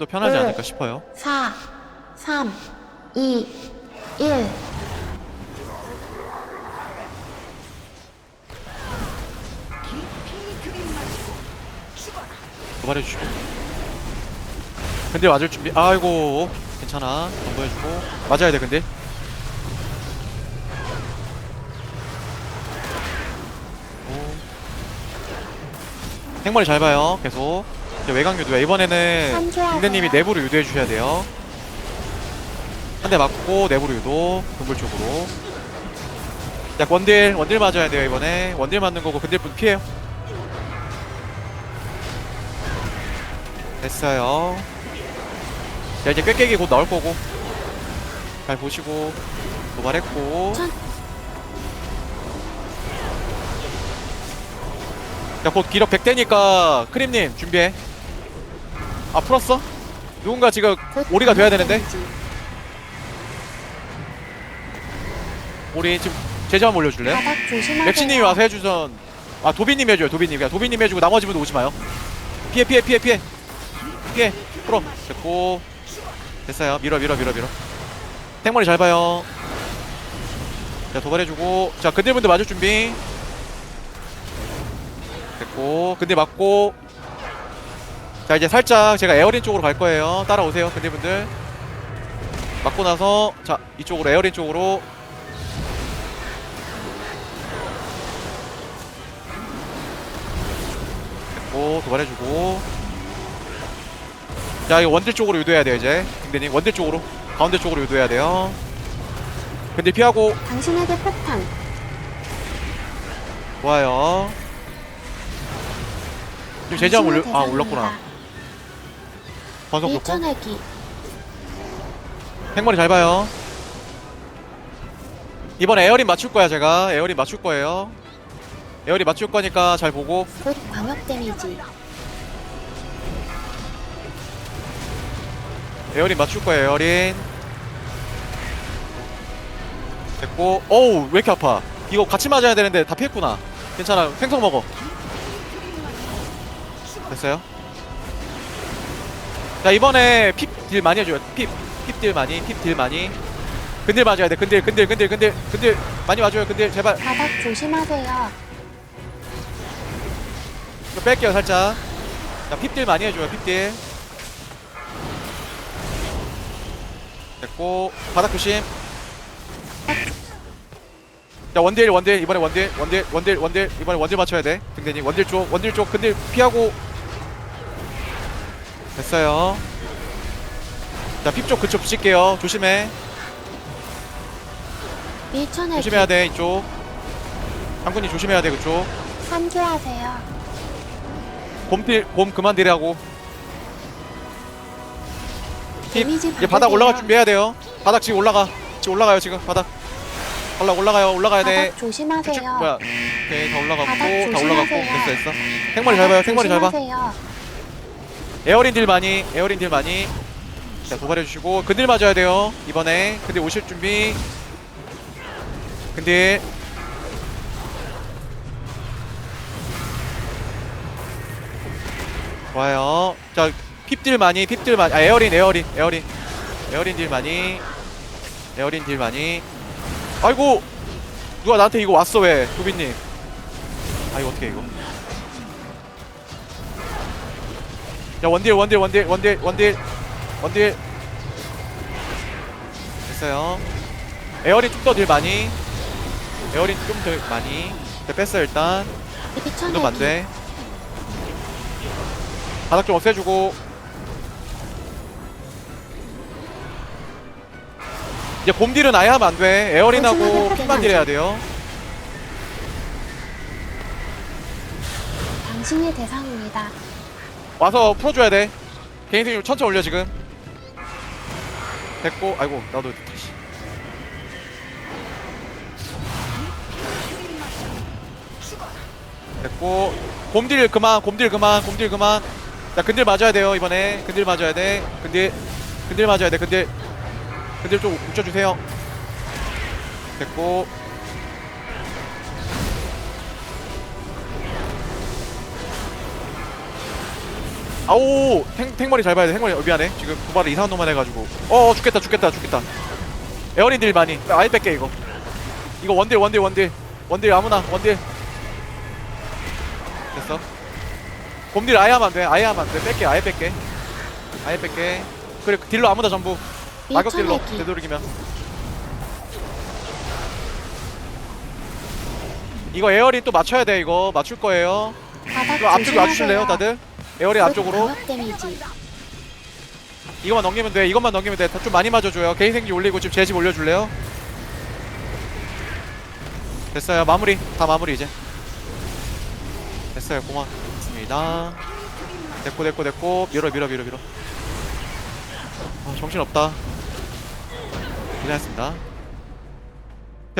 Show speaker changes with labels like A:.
A: 더 편하지
B: 네.
A: 않을까 싶어요.
B: 4, 3, 2, 1.
A: 도발해 주시고. 근데 맞을 준비. 아이고 괜찮아. 정보해 주고 맞아야 돼 근데. 오. 행머리 잘 봐요. 계속. 이제 외곽 유도야. 이번에는. 김대님이 내부로 유도해 주셔야 돼요. 한 대 맞고 내부로 유도. 동굴 쪽으로. 자 원딜 원딜 맞아야 돼요 이번에. 원딜 맞는 거고 근딜 분 피해요. 됐어요. 자 이제 꾀깨기 곧 나올 거고 잘 보시고 도발했고
B: 천.
A: 자곧 기력 100대니까 크림님 준비해 아 풀었어? 누군가 지금
B: 곧
A: 오리가 돼야 되는데. 우리 지금 제자만 올려줄래?
B: 바닥 조심하세요.
A: 맵시님이 와서 해주선. 아 도비님 해줘요 도비님. 그냥 도비님 해주고 나머지 분들 오지 마요. 피해 피해 피해 피해. 피해. 풀어. 됐고. 됐어요. 밀어 밀어 밀어 밀어. 탱머리 잘 봐요. 자 도발해주고. 자 근딜분들 맞을 준비. 됐고. 근딜 맞고 자 이제 살짝 제가 에어린 쪽으로 갈 거예요. 따라오세요 근딜분들. 맞고 나서 자 이쪽으로 에어린 쪽으로. 됐고 도발해주고. 자 이거 원딜 쪽으로 유도해야 돼요 이제. 김대님 원딜 쪽으로. 가운데 쪽으로 유도해야 돼요. 근데 피하고.
B: 당신에게 폭탄.
A: 좋아요. 지금 제지함 올려 아 올랐구나 번석 좋고. 행머리 잘 봐요. 이번 에어린 맞출 거야 제가. 에어린 맞출 거예요. 에어린 맞출 거니까 잘 보고.
B: 곧 광역 데미지.
A: 에어린 맞출 거예요 에어린. 됐고. 어우 왜 이렇게 아파? 이거 같이 맞아야 되는데 다 피했구나. 괜찮아 생선 먹어. 됐어요 자 이번에 핍 딜 많이 해줘요. 핍핍 딜 많이 핍 딜 많이. 근딜 맞아야 돼. 근딜 근딜 근딜 근딜 근딜 많이 맞아요. 근딜 제발.
B: 바닥 조심하세요.
A: 이거 뺄게요 살짝. 자 핍딜 많이 해줘요 핍딜. 됐고 바닥 조심. 자 원딜 원딜. 이번에 원딜 원딜 원딜 원딜. 이번에 원딜 맞춰야 돼. 등대님. 원딜 쪽 원딜 쪽. 근딜 피하고 됐어요 자 핍쪽 그쪽 붙일게요 조심해. 조심해야 돼 이쪽 장군님 조심해야 돼 그쪽
B: 산조하세요.
A: 곰필 곰 그만 딜하고 힙
B: 데미지
A: 바닥
B: 받으세요.
A: 올라갈 준비해야 돼요. 바닥 지금 올라가. 지금 올라가요 지금 바닥. 올라 올라가요 올라가야 돼.
B: 바닥 조심하세요.
A: 쭉 뭐야? 오케이 다 올라갔고
B: 바닥
A: 다 올라갔고
B: 조심하세요.
A: 됐어 됐어. 탱머리 잘 봐요 탱머리 잘 봐.
B: 조심하세요.
A: 에어린 딜 많이 에어린 딜 많이. 자 도발해 주시고 근딜 맞아야 돼요. 이번에 근딜 오실 준비. 근딜. 좋아요. 자 핍딜 많이 핍딜 많이. 아 에어린 에어린 에어린. 에어린 딜 많이. 에어린 딜 많이. 아이고! 누가 나한테 이거 왔어 왜? 도비님. 아 이거 어떻게 이거 야 원딜 원딜 원딜 원딜 원딜. 원딜. 됐어요. 에어린 좀 더 딜 많이. 에어린 좀 더 많이. 네, 뺐어 일단. 이거
B: 일천회기.
A: 안돼. 바닥 좀 없애주고. 이제 곰딜은 아예 하면 안돼. 에어린하고
B: 조심하게
A: 핏만 딜 해야 돼요.
B: 당신이 대상입니다.
A: 와서 풀어줘야 돼. 개인 생존 천천히 올려 지금. 됐고 아이고 나도 다시. 됐고 곰딜 그만 곰딜 그만 곰딜 그만. 자 근딜 맞아야 돼요 이번에. 근딜 맞아야 돼. 근딜 근딜 맞아야 돼 근딜. 근딜 좀 붙여주세요. 됐고 아오 탱, 탱머리 잘 봐야 돼. 탱머리 어, 미안해. 지금 도발을 이상한 놈만 해가지고. 어 죽겠다 죽겠다 죽겠다. 에어린 딜 많이. 아예 뺄게 이거. 이거 원딜 원딜 원딜. 원딜 아무나 원딜. 됐어. 곰딜 아예 하면 안돼. 아예 하면 안돼. 뺄게 아예 뺄게 아예 뺄게 그래 딜로 아무나 전부. 마격 딜로
B: 밀쳐내기.
A: 되도록이면. 이거 에어린 또 맞춰야 돼 이거. 맞출 거예요.
B: 바닥
A: 또 앞쪽
B: 조심하세요.
A: 와주실래요 다들? 에어린 앞쪽으로.
B: 데미지.
A: 이것만 넘기면 돼 이것만 넘기면 돼좀 많이 맞아줘요. 개인 생기 올리고 지금 제집 올려줄래요? 됐어요. 마무리. 다 마무리 이제. 됐어요. 고맙습니다. 됐고 됐고 됐고. 밀어 밀어 밀어 밀어. 아 정신없다. 고생하셨습니다